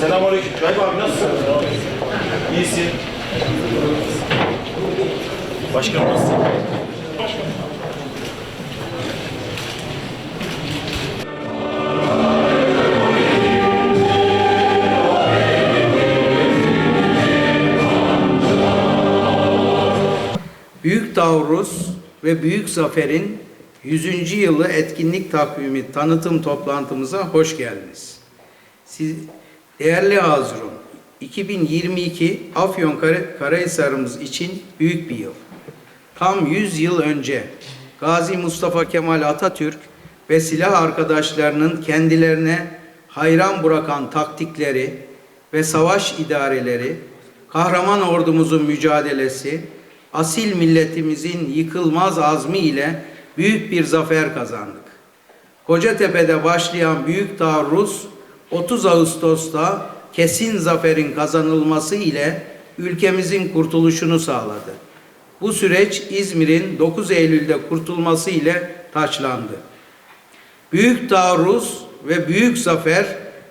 Selamünaleyküm. Şuayb abi nasılsın? İyisin. Başkanım nasılsın? Büyük Taarruz ve Büyük Zafer'in 100. yılı etkinlik takvimi tanıtım toplantımıza hoş geldiniz. Siz, değerli Hazırun, 2022 Afyon Kara- Karahisar'ımız için büyük bir yıl. Tam 100 yıl önce Gazi Mustafa Kemal Atatürk ve silah arkadaşlarının kendilerine hayran bırakan taktikleri ve savaş idareleri, kahraman ordumuzun mücadelesi, asil milletimizin yıkılmaz azmi ile büyük bir zafer kazandık. Kocatepe'de başlayan büyük taarruz 30 Ağustos'ta kesin zaferin kazanılması ile ülkemizin kurtuluşunu sağladı. Bu süreç İzmir'in 9 Eylül'de kurtulması ile taçlandı. Büyük taarruz ve büyük zafer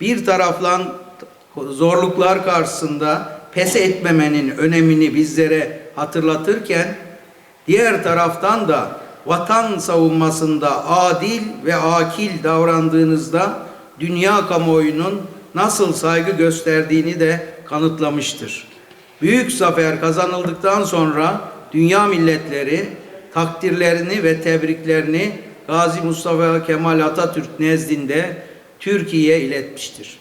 bir taraftan zorluklar karşısında pes etmemenin önemini bizlere hatırlatırken diğer taraftan da vatan savunmasında adil ve akil davrandığınızda dünya kamuoyunun nasıl saygı gösterdiğini de kanıtlamıştır. Büyük zafer kazanıldıktan sonra dünya milletleri takdirlerini ve tebriklerini Gazi Mustafa Kemal Atatürk nezdinde Türkiye'ye iletmiştir.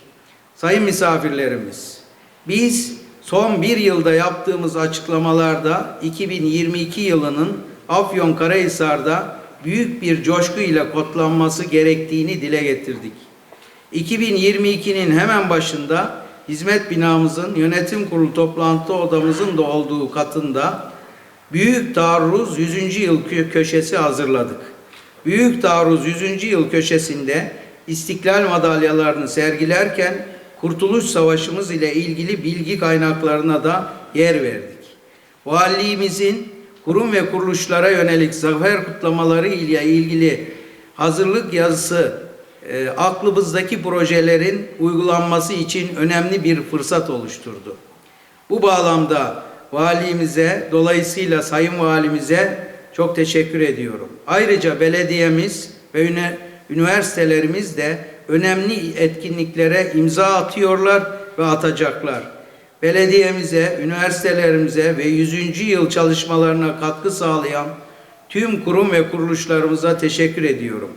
Sayın misafirlerimiz, biz son bir yılda yaptığımız açıklamalarda 2022 yılının Afyonkarahisar'da büyük bir coşkuyla kutlanması gerektiğini dile getirdik. 2022'nin hemen başında hizmet binamızın yönetim kurulu toplantı odamızın da olduğu katında Büyük Taarruz 100. Yıl kö- köşesi hazırladık. Büyük Taarruz 100. Yıl köşesinde İstiklal madalyalarını sergilerken Kurtuluş Savaşımız ile ilgili bilgi kaynaklarına da yer verdik. Valiliğimizin kurum ve kuruluşlara yönelik zafer kutlamaları ile ilgili hazırlık yazısı e, aklımızdaki projelerin uygulanması için önemli bir fırsat oluşturdu. Bu bağlamda valimize, dolayısıyla sayın valimize çok teşekkür ediyorum. Ayrıca belediyemiz ve üniversitelerimiz de önemli etkinliklere imza atıyorlar ve atacaklar. Belediyemize, üniversitelerimize ve 100. yıl çalışmalarına katkı sağlayan tüm kurum ve kuruluşlarımıza teşekkür ediyorum.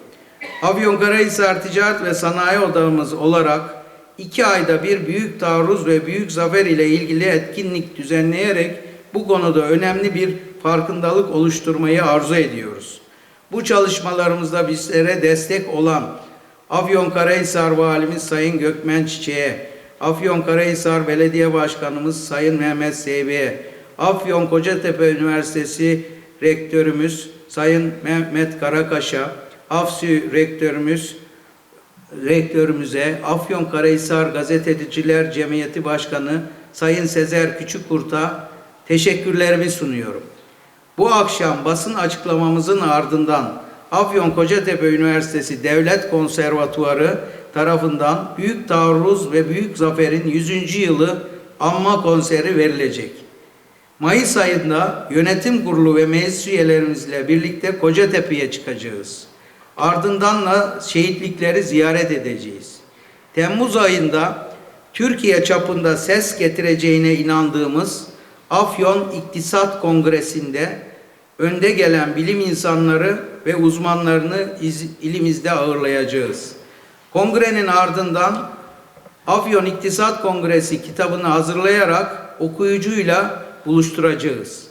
Afyonkarahisar Ticaret ve Sanayi Odamız olarak iki ayda bir büyük taarruz ve büyük zafer ile ilgili etkinlik düzenleyerek bu konuda önemli bir farkındalık oluşturmayı arzu ediyoruz. Bu çalışmalarımızda bizlere destek olan Afyonkarahisar Valimiz Sayın Gökmen Çiçek'e, Afyonkarahisar Belediye Başkanımız Sayın Mehmet Seybi'ye, Afyon Kocatepe Üniversitesi Rektörümüz Sayın Mehmet Karakaş'a, AFSÜ Rektörümüz rektörümüze, Afyonkarahisar Gazeteciler Cemiyeti Başkanı Sayın Sezer Küçükkurt'a teşekkürlerimi sunuyorum. Bu akşam basın açıklamamızın ardından Afyon Kocatepe Üniversitesi Devlet Konservatuarı tarafından Büyük Taarruz ve Büyük Zafer'in 100. yılı anma konseri verilecek. Mayıs ayında yönetim kurulu ve meclis üyelerimizle birlikte Kocatepe'ye çıkacağız. Ardından da şehitlikleri ziyaret edeceğiz. Temmuz ayında Türkiye çapında ses getireceğine inandığımız Afyon İktisat Kongresi'nde önde gelen bilim insanları ve uzmanlarını iz- ilimizde ağırlayacağız. Kongrenin ardından Afyon İktisat Kongresi kitabını hazırlayarak okuyucuyla buluşturacağız.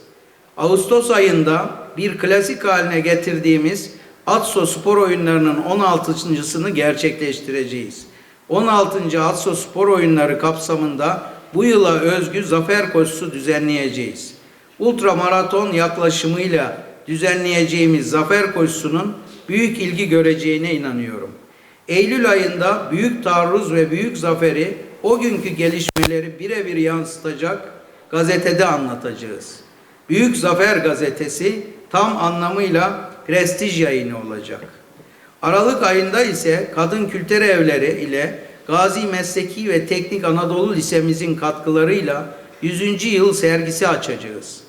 Ağustos ayında bir klasik haline getirdiğimiz Atso Spor Oyunları'nın 16.sını gerçekleştireceğiz. 16. Atso Spor Oyunları kapsamında bu yıla özgü zafer koşusu düzenleyeceğiz. Ultramaraton yaklaşımıyla düzenleyeceğimiz zafer koşusunun büyük ilgi göreceğine inanıyorum. Eylül ayında büyük taarruz ve büyük zaferi o günkü gelişmeleri birebir yansıtacak gazetede anlatacağız. Büyük Zafer gazetesi tam anlamıyla prestij yayını olacak. Aralık ayında ise kadın kültür evleri ile Gazi Mesleki ve Teknik Anadolu Lisemizin katkılarıyla 100. yıl sergisi açacağız.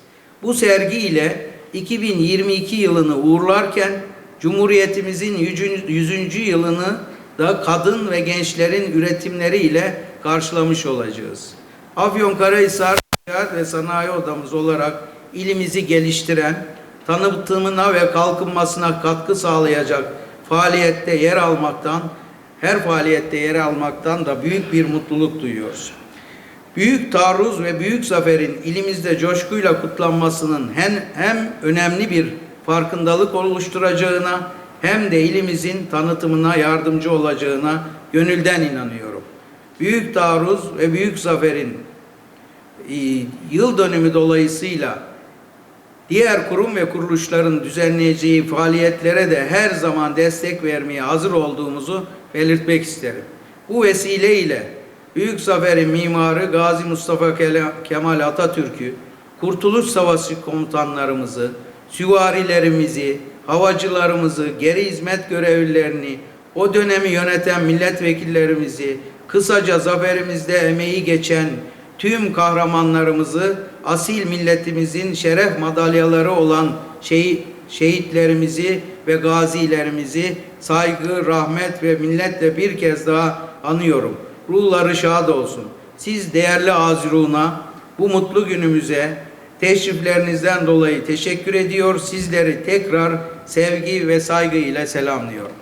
Bu sergi ile 2022 yılını uğurlarken Cumhuriyetimizin 100. yılını da kadın ve gençlerin üretimleriyle karşılamış olacağız. Afyonkarahisar Ticaret ve Sanayi Odamız olarak ilimizi geliştiren, tanıtımına ve kalkınmasına katkı sağlayacak faaliyette yer almaktan, her faaliyette yer almaktan da büyük bir mutluluk duyuyoruz. Büyük taarruz ve büyük zaferin ilimizde coşkuyla kutlanmasının hem, hem önemli bir farkındalık oluşturacağına hem de ilimizin tanıtımına yardımcı olacağına gönülden inanıyorum. Büyük taarruz ve büyük zaferin e, yıl dönümü dolayısıyla diğer kurum ve kuruluşların düzenleyeceği faaliyetlere de her zaman destek vermeye hazır olduğumuzu belirtmek isterim. Bu vesileyle Büyük Zafer'in mimarı Gazi Mustafa Kemal Atatürk'ü, Kurtuluş Savaşı komutanlarımızı, süvarilerimizi, havacılarımızı, geri hizmet görevlilerini, o dönemi yöneten milletvekillerimizi, kısaca zaferimizde emeği geçen tüm kahramanlarımızı, asil milletimizin şeref madalyaları olan şehit, şehitlerimizi ve gazilerimizi saygı, rahmet ve minnetle bir kez daha anıyorum. Ruhları şad olsun. Siz değerli Azruğuna bu mutlu günümüze teşriflerinizden dolayı teşekkür ediyor. Sizleri tekrar sevgi ve saygı ile selamlıyorum.